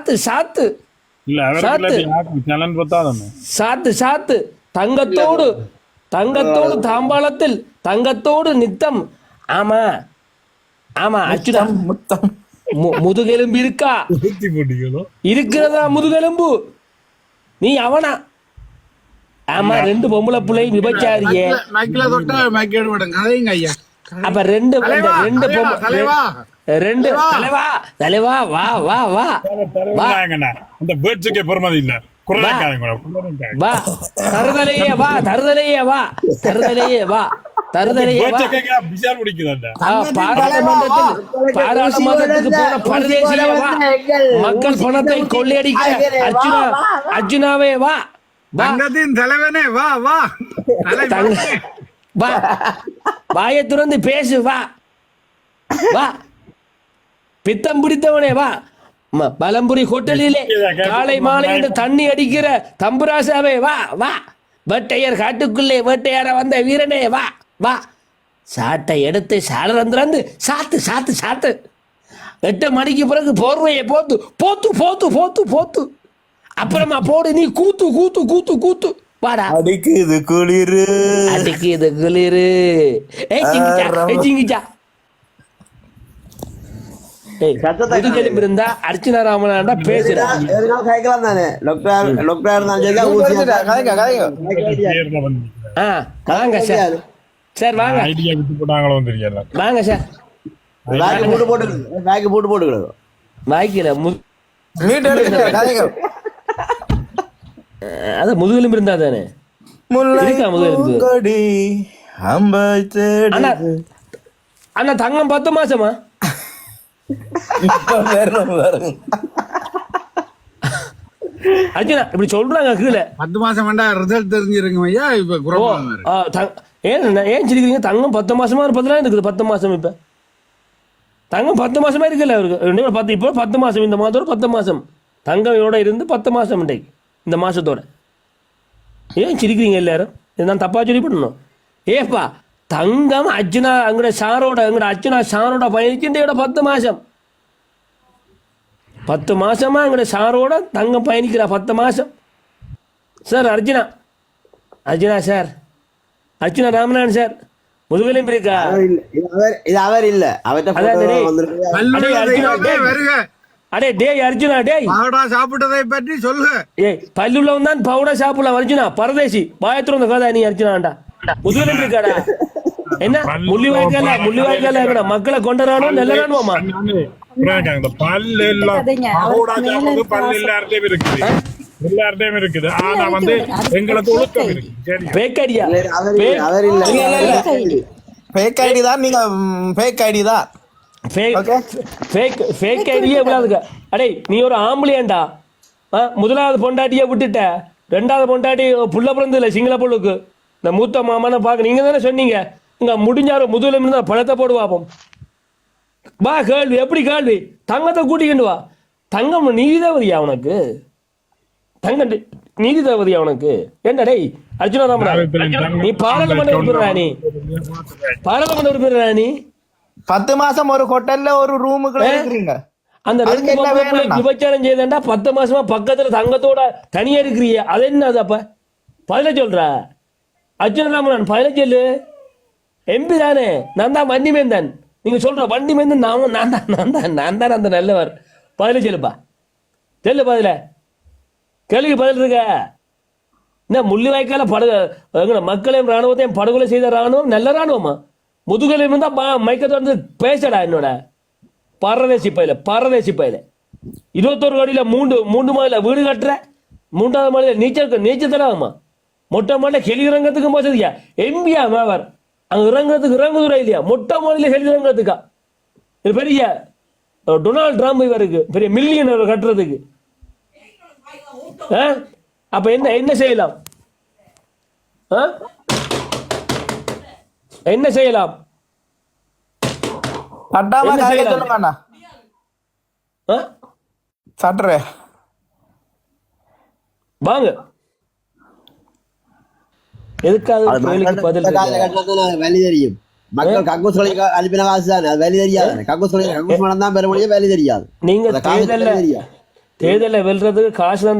சாத்து சாத்து. இல்ல சாத்து. சாத்து தங்கத்தோடு தங்கத்தோடு தாம்பாளத்தில் தங்கத்தோடு நித்தம். ஆமா ஆமா அச்சுதா. முத்தம். மு- முதுகெலும்பு இருக்கா? இருக்கிறதா முதுகெலும்பு? நீ அவனா? ஆமா ரெண்டு பொம்பளை பிள்ளை விபச்சாரியே. அப்ப ரெண்டு ரெண்டு பொம்பளை தலைவா. ரெண்டு. தலைவா. தலைவா. வா வா வா. அந்த பேர்ட்ஸுக்கே பொறுமதி இல்ல. வா. தருதலையே வா. தருதலையே வா. தருதலையே வா. மக்கள் பணத்தை கொள்ளையடிக்க அர்ஜுனா அர்ஜுனாவே வா. தங்கத்தின் தலைவனே வா வா. வா. வாயை திறந்து பேசு வா. வா. பித்தம் பிடித்தவனே வா. பலம்புரி ஹோட்டலிலே காலை மாலை என்று தண்ணி அடிக்கிற தம்புராசாவே வா வா. வேட்டையர் காட்டுக்குள்ளே வேட்டையாட வந்த வீரனே வா வா. சாட்டை எடுத்து சாலரந்திரந்து சாத்து சாத்து சாத்து. எட்டு மணிக்கு பிறகு போர்வையை போத்து போத்து போத்து போத்து போத்து அப்புறமா போடு நீ கூத்து கூத்து கூத்து கூத்து. வாடா. அடிக்குது குளிரு. அடிக்கு இது குளிரு. ஏய் சிங்கிச்சா ஏய் சிங்கிச்சா. ஏய் முதுகெலும்பு இருந்தா அர்ச்சனா ராமனாண்டா பேசுறா. எதுனாலும் கேட்கலாம் தானே டாக்டர் டாக்டர் இருந்தாலும் சரி ஆ வாங்க சார். சார் வாங்க. ஐடியா விட்டு போட்டாங்களோ தெரியல. வாங்க சார். பேக்கு போட்டு போட்டு பேக்கு போட்டு போட்டுக்கிறது கதைங்க. அது முதுகெலும்பு இருந்தா தானே? அண்ணா தங்கம் பத்து மாசமா? அர்ச்சனா இப்படி சொல்றாங்க கீழே. பத்து மாசம் வேண்டாம் ரிசல்ட் தெரிஞ்சிருங்க ஐயா இப்ப ஏன் ஏன் சிரிக்கிறீங்க? தங்கம் பத்து மாசமா இருப்பதுலாம் இருக்குது பத்து மாசம் இப்ப? தங்கம் பத்து மாசமா இருக்குல்ல அவருக்கு? பத்து இப்போ பத்து மாசம் இந்த மாதத்தோட பத்து மாசம். தங்கம் இதோட இருந்து பத்து மாசம் இன்றைக்கு இந்த மாசத்தோட. ஏன் சிரிக்கிறீங்க எல்லாரும்? நான் தப்பா சொல்லி பண்ணணும் ஏப்பா தங்கம் அர்ஜுனா அங்கட சாரோட எங்கட அர்ஜுனா சாரோட பயணிச்சுட்டு பத்து மாசம். பத்து மாசமா எங்கட சாரோட தங்கம் பயணிக்கிறா பத்து மாசம். Sir Arjuna. Arjuna sir. Arjuna Ramanathan sir. முதுகெலும்பு இருக்கா அவர் இல்ல. இது அவர் அவர் இல்ல. கல்லூரி அடே, டேய். வருக. அடே டேய் அர்ஜுனா டேய். பாவடா சாப்பிட்டதை பற்றி சொல்லுக ஏய் பல்லுள்ளவன் தான் பவுடா சாப்பிடலாம் அர்ஜுனா. பரதேசி. பாயத்துல வந்த கதை நீ அர்ஜுனாண்டா. முதுகெலும்பு இருக்காடா என்ன? முள்ளி வாய்க்கால முள்ளி வாய்க்கால இருக்கடா மக்களை கொண்டரானோ நெல்லரானுவாமா இந்த பல்லு எல்லாம் பல்லு எல்லார்ட்டையும் இருக்குது. எல்லார்ட்டையும் இருக்குது. ஆனா வந்து எங்களுக்கு ஒழுக்கம் இருக்கு பேக்கடியா அவர் இல்ல. ஃபேக் ஐடி தான் நீங்க ஃபேக் ஐடி தான். ஃபேக். ஃபேக் ஐடியே விடாதுங்க. அடே நீ ஒரு ஆம்பளையாண்டா முதலாவது பொண்டாட்டியை விட்டுட்ட. ரெண்டாவது பொண்டாட்டி புள்ள பிறந்ததில்ல சிங்கள பொண்ணுக்கு இந்த மூத்த மாமனை பார்க்க நீங்க தானே சொன்னீங்க? இங்க முடிஞ்சாரு முதுகில் இருந்தா பழத்தை போடு பார்ப்போம் வா கேள்வி. எப்படி கேள்வி? தங்கத்தை கூட்டிக்கிண்டு வா. தங்கம் நீதி தேவதியா உனக்கு? தங்கம் டி- நீதி தேவதியா உனக்கு? என்ன டேய் அர்ஜுனா ராமராஜ் நீ பாராளுமன்ற உறுப்பினரா நீ? பாராளுமன்ற உறுப்பினரா நீ? பத்து மாசம் ஒரு ஹோட்டல்ல ஒரு ரூமுக்குள்ள இருக்கிறீங்க. அந்த ரெண்டு? விபச்சாரம் செய்தேன்டா பத்து மாசமா பக்கத்துல தங்கத்தோட தனியா இருக்கிறிய. அது என்ன அது அப்ப? பதில சொல்ற. அர்ஜுனராமன் பதில சொல்லு. எம்பி தானே நான் தான் வண்டிமேந்தன் நீங்கள் சொல்கிற வண்டிமேந்தன் நான் நான் தான் நான் தான் நான் தான் அந்த நல்லவர். பதில் சொல்லுப்பா. சொல்லு பதில. கேள்விக்கு பதில் இருக்க. என்ன முள்ளி வாய்க்கால படகு மக்களையும் ராணுவத்தையும் படுகொலை செய்த ராணுவம் நல்ல ராணுவமா முதுகலையும் இருந்தால் பா- மைக்கத்தை வந்து பேசடா என்னோட. பரதேசி சிப்பாயில் பரதேசி சிப்பாயில் இருபத்தோரு கோடியில் மூன்று மூன்று மாடியில வீடு கட்டுற மூன்றாவது மாடியில நீச்சல் நீச்சல் தராமா மொட்டை மாடியில ஹெலி இறங்கத்துக்கும் போசதியா எம்பியா மேவர்? அங்க இறங்குறதுக்கு இறங்குதுரா இல்லையா? மொட்டை மாடியில ஹெலி இறங்குறதுக்கா? இது பெரிய டொனால்ட் ட்ரம்ப் இவருக்கு பெரிய மில்லியன் கட்டுறதுக்கு? அப்ப என்ன என்ன செய்யலாம்? என்ன செய்யலாம்? சட்டாம என்ன கதைக்க செய்யலாம்? சொல்லுங்க அண்ணா ஆ? சட்டுரு வாங்க எதுக்காக கேள்விக்கு பதில் தெரியும். மக்கள் கக்கூஸ் அனுப்பின காசு தானே அது வேலை தெரியாது. கக்கூஸ் கக்கூஸ் மனம் தான் பெற முடியும் வேலை தெரியாது. நீங்க தெரியாது. தேர்தலில் வெல்றதுக்கு காசு தான்